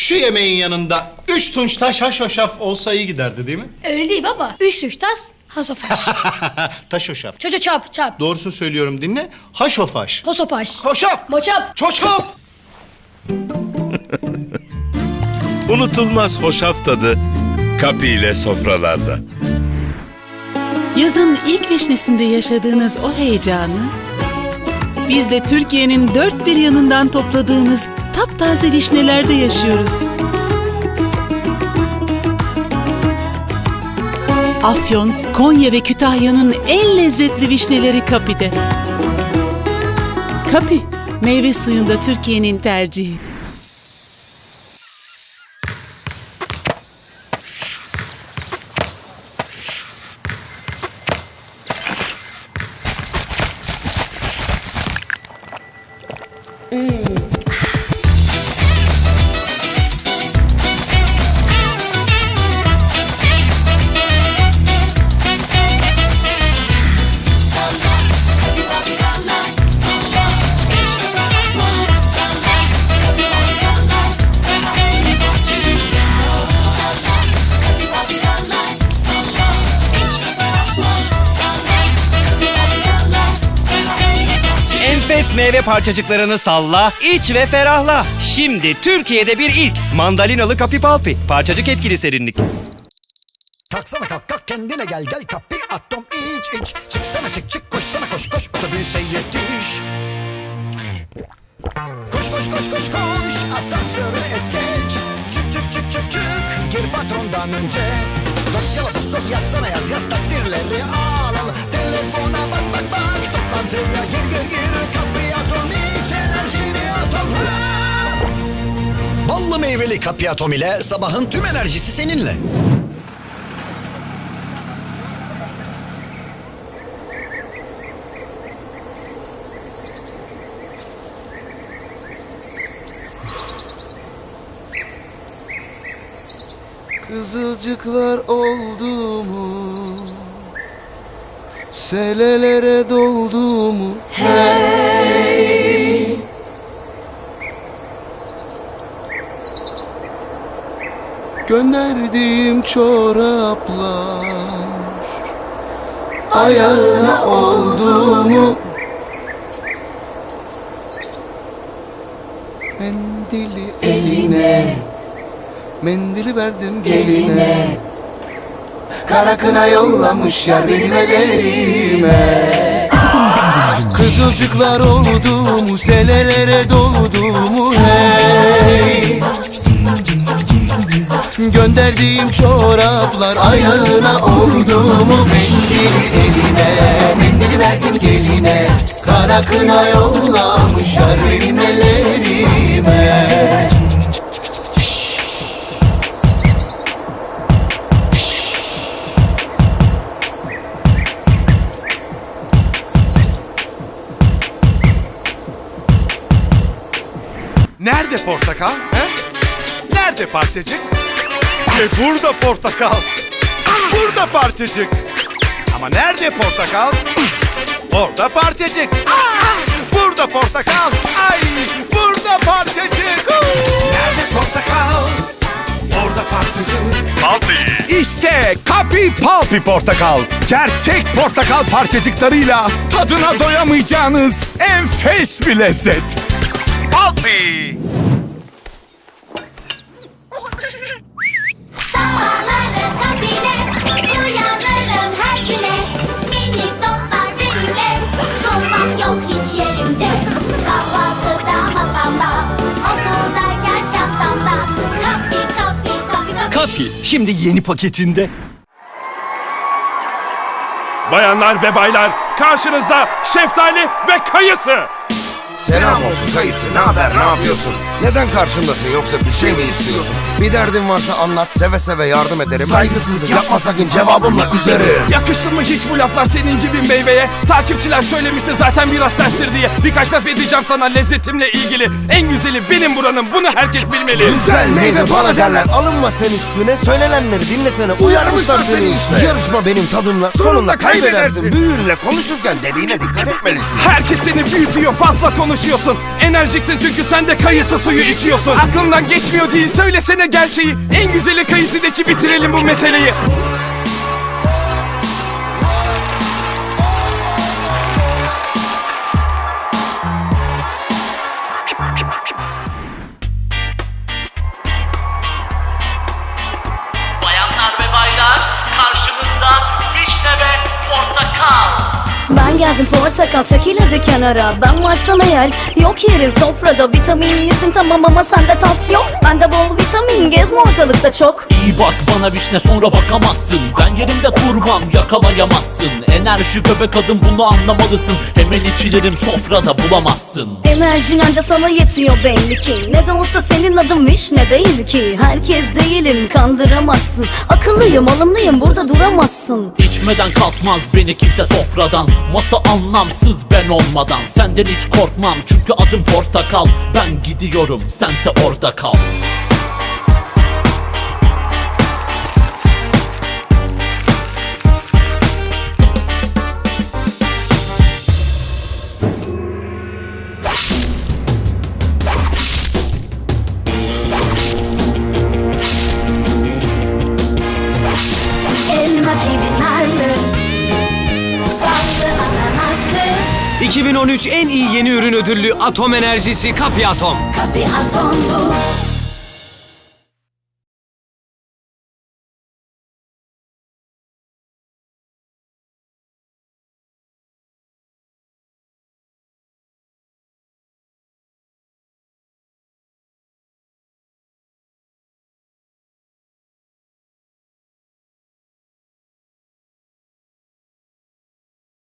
Şu yemeğin yanında üç tunç taş haşoşaf olsa iyi giderdi değil mi? Öyle değil baba. Üç üç tas hasofaş. Taşoşaf. Çoço çap çap. Doğrusu söylüyorum dinle. Haşofaş. Hosopaş. Hoşaf. Moçap. Çoçop. Unutulmaz hoşaf tadı Kapi ile sofralarda. Yazın ilk vişnesinde yaşadığınız o heyecanı biz de Türkiye'nin dört bir yanından topladığımız taptaze vişnelerde yaşıyoruz. Afyon, Konya ve Kütahya'nın en lezzetli vişneleri Kapi'de. Kapi, meyve suyunda Türkiye'nin tercihi. Enfes meyve parçacıklarını salla, iç ve ferahla. Şimdi Türkiye'de bir ilk mandalinalı kapi palpi. Parçacık etkili serinlik. Kalksana kalk kalk kendine gel gel kapı atom iç iç Çıksana çık çık koşsana koş koş otobüse yetiş Koş koş koş koş koş asansöre es geç Çık çık çık çık çık gir patrondan önce Dosyala sos yazsana yaz yaz takdirleri al al Telefona meyveli kapı atom ile sabahın tüm enerjisi seninle. Kızılcıklar oldu mu? Selelere doldu mu? Hey! Gönderdiğim çoraplar. Ayağına oldu? Mendili eline. Mendili verdim geline. Kara kına yollamış yar benim ellerime. Kızılcıklar oldu selelere doldu Gönderdiğim çoraplar ayağına oldu mu Mendili eline Mendili verdim geline Kara kına yollamış yar benim ellerime Nerede portakal? He? Nerede parçacık? Ve burada portakal. Burada parçacık. Ama nerede portakal? Orada parçacık. Burada portakal. Ay, burada parçacık. Nerede portakal? Orada parçacık. İşte Kapi Palpi Portakal. Gerçek portakal parçacıklarıyla tadına doyamayacağınız enfes bir lezzet. Palpi. Kapi şimdi yeni paketinde. Bayanlar ve baylar karşınızda şeftali ve kayısı. Selam olsun kayısı ne haber ne yapıyorsun? Neden karşımdasın yoksa bir şey mi istiyorsun? Bir derdin varsa anlat seve seve yardım ederim Saygısızlık yapma sakın cevabımla üzerim Yakıştı mı hiç bu laflar senin gibi meyveye? Takipçiler söylemişti zaten biraz terstir diye. Birkaç laf edeceğim sana lezzetimle ilgili. En güzeli benim buranın bunu herkes bilmeli. Güzel meyve bana derler alınma sen üstüne Söylenenleri dinlesene uyarmışlar seni işte Yarışma benim tadımla sonunda kaybedersin Büyüğünle konuşurken dediğine dikkat etmelisin Herkes seni büyütüyor fazla konuş taşıyorsun Enerjiksin çünkü sen de kayısı suyu içiyorsun. Aklımdan geçmiyor değil söylesene gerçeği. En güzeli kayısıdaki bitirelim bu meseleyi Ben geldim portakal çekil hadi kenara Ben varsam eğer yok yerin sofrada. Vitaminlisin tamam ama sende tat yok. Bende bol vitamin gezme ortalıkta çok. İyi bak bana vişne sonra bakamazsın. Ben yerimde durmam yakalayamazsın. Enerji göbek adım bunu anlamalısın. Hemen içilerim sofrada bulamazsın. Enerjin anca sana yetiyor belli ki. Ne de olsa senin adın vişne değil ki. Herkes değilim kandıramazsın. Akıllıyım alımlıyım burada duramazsın. İçmeden kalkmaz beni kimse sofradan Masa anlamsız ben olmadan Senden hiç korkmam. Çünkü adım portakal. Ben gidiyorum sense orada kal 2013 en iyi yeni ürün ödüllü Atom Enerjisi Kapi Atom. Kapı atom bu